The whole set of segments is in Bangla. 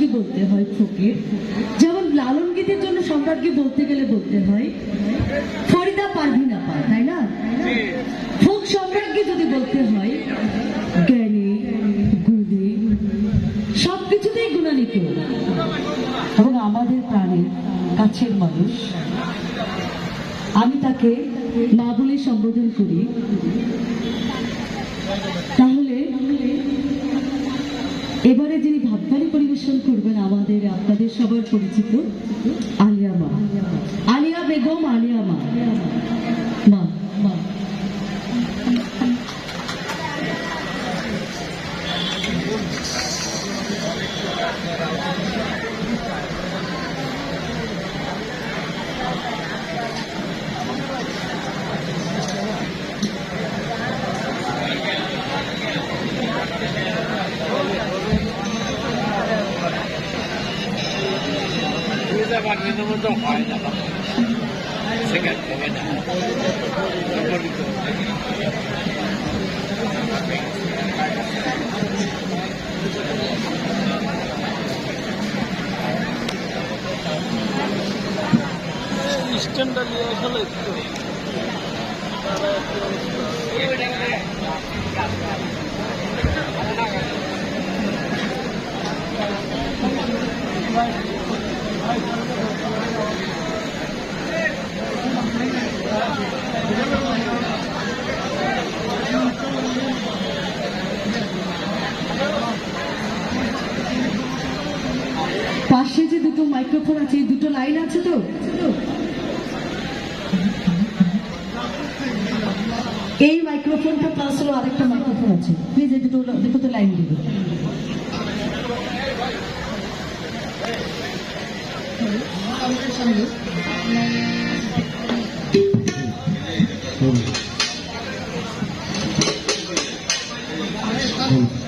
সম্রাজ্ঞী বলতে হয় ফকির যেমন লালন গীতের জন্য সম্রাজ্ঞী বলতে গেলে বলতে হয় ফরিদা পারবি না পা তাই না? ফোক সম্রাজ্ঞী যদি বলতে হয় জ্ঞানী গুণী সব কিছুতেই গুণান্বিত। এবং আমাদের প্রাণের কাছের মানুষ, আমি তাকে মা বলে সম্বোধন করি। তাহলে করবেন আমাদের আপনাদের সবার পরিচিত আলিয়া মা। চাকরির মধ্যে হয় না সেখানে হবে না স্ট্যান্ডার নিয়ে আসলে তারা দুটো মাইক্রোফোন আছে দুটো লাইন আছে তো? এই মাইক্রোফোনটা প্লাস হলো আরেকটা মাইক্রোফোন আছে। প্লিজ এই দুটো দুটোতে লাইন দিবে।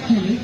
হ্যালো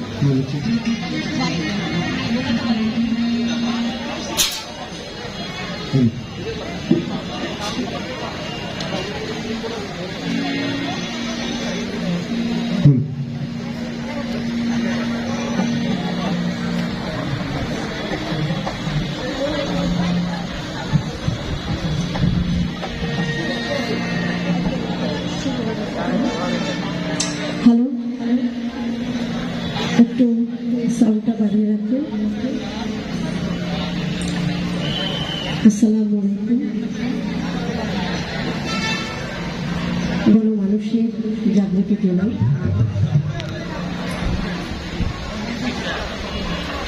আসসালামু আলাইকুম। গণমানুষের জাগ্রত জানাই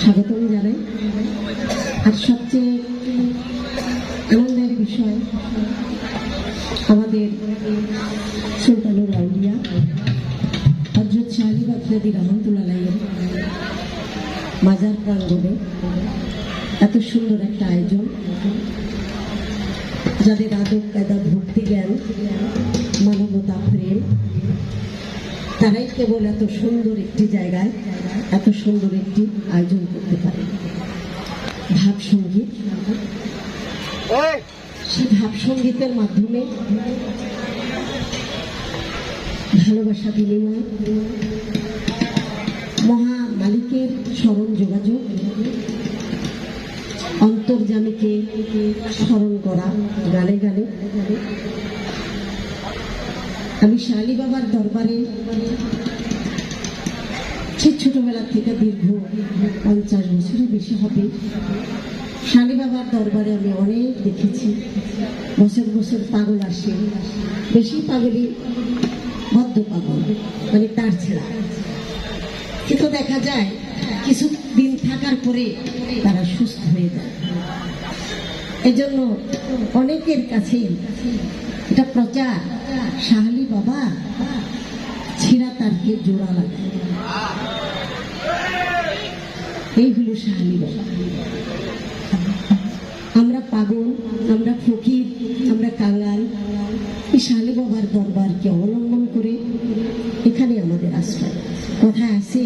স্বাগতম জানাই। আর সবচেয়ে আনন্দের বিষয় আমাদের সুলতানুর আউলিয়া হজরত শাহী বাগদাদি রহমতুল্লাহ মাজার প্রাঙ্গণে। এত সুন্দর একটা আয়োজন। যাদের আদব কায়দা ভক্তি জ্ঞান মানবতা প্রেম তারাই কেবল এত সুন্দর একটি জায়গায় এত সুন্দর একটি আয়োজন করতে পারে। ভাব সংগীত। সেই ভাব সঙ্গীতের মাধ্যমে ভালোবাসা বিনিময় মহা মালিকের স্মরণ যোগাযোগ অন্তর্জামীকে স্মরণ করা গানে গানে আমি শালি বাবার দরবারে সেই ছোটবেলা থেকে দীর্ঘ পঞ্চাশ বছরের বেশি হবে। শালি বাবার দরবারে আমি অনেক দেখেছি। বছর বছর পাগল আসে। বেশি পাগলই বদ্ধ পাগল মানে তার ছেড়া। কিন্তু দেখা যায় কিছু দিন থাকার পরে তারা সুস্থ হয়ে যায়। এজন্য অনেকের কাছে এটা প্রচার। শাহালি বাবা ছিঁড়া তারকে জোড়া লাগায় এই হলো শাহালি বাবা। আমরা পাগল, আমরা ফকির, আমরা কাঙ্গাল এই শাহালি বাবার দরবারকে অবলম্বন করে এখানে আমাদের আশ্রয়। কথা আছে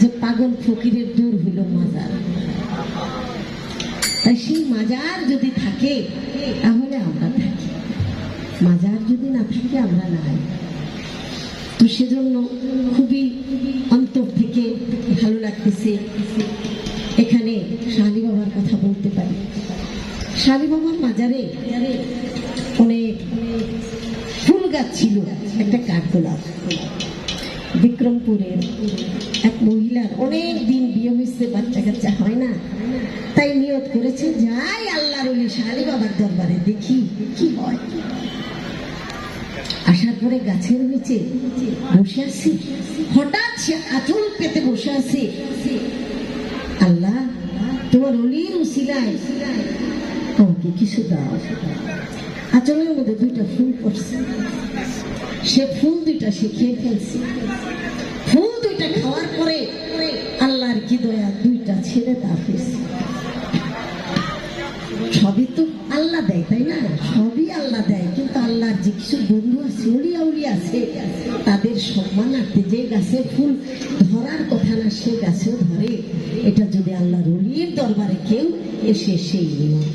যে পাগল ফকিরের তাই সেই মাজার যদি থাকে, তাহলে আমরা থাকি। মাজার যদি না থাকে, আমরা নাই। তো সেজন্য খুবই অন্তর থেকে ভালো লাগতেছে এখানে বলতে পারি। শালি বাবার মাজারে অনেক ফুল গাছ ছিল, একটা কাঠগোলাপ। বিক্রমপুরের এক মহিলার অনেক দিন বিয়ে হয়েছে বাচ্চা কাচ্চা হয় না। তাই নিয়ত করেছে, যাই আল্লাহর ওলি শালি বাবার দরবারে দেখি কি হয়। আসার পরে গাছের নিচে বসে আছি। হঠাৎ সে আঁচল পেতে বসে আছে। আল্লাহ, তোমার অলির উসিলায় আমাকে কিছু দাও। আঁচলের মধ্যে দুইটা ফুল পড়ছে। সে ফুল দুইটা সে খেয়ে ফেলছে। ফুল দুইটা খাওয়ার পরে আল্লাহর কি দয়া, দুইটা ছেলে তা হয়েছে সবই তো আল্লাহ দেয়, তাই না? সবই আল্লাহ দেয়, কিন্তু আল্লাহর যে কিছু বন্ধু আছে উড়িয়া উড়িয়া আছে, তাদের সম্মানার্থে যে গাছে ফুল ধরার কথা না, সে গাছেও ধরে। এটা যদি আল্লাহর অলির দরবারে কেউ এসে সেই নিয়ম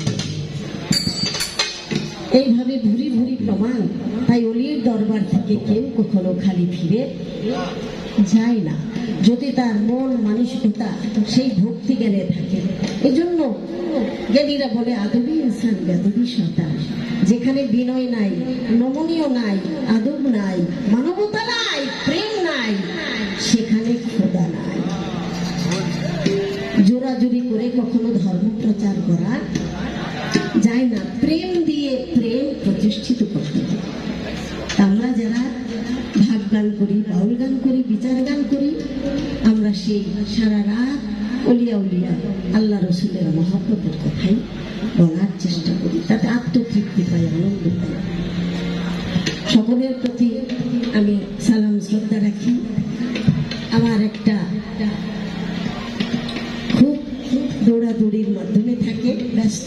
এইভাবে ভুরি ভুরি প্রমাণ তাই অলির দরবার থেকে কেউ কখনো খালি ফিরে যায় না। যদি তার মন মানসিকতা সেই ভক্তি জ্ঞানে থাকে। এজন্য জন্য জ্ঞানীরা বলে, আদবি ইনসান বেদবি সতা যেখানে বিনয় নাই, নমনীয় নাই, আদব নাই মানবতা আমরা যারা ভাগ গান করি, বাউল গান করি, বিচার গান করি, আমরা সেই সারা রাত অলিয়া উলিয়া আল্লাহ রসুলের মহাপ্রভুর কথাই বলার চেষ্টা করি। তাতে আত্মতৃপ্তি পাই, আনন্দ পাই। সকলের প্রতি আমি সালাম, শ্রদ্ধা রাখি। আমার একটা খুব দৌড়াদৌড়ির মাধ্যমে থাকে, ব্যস্ত।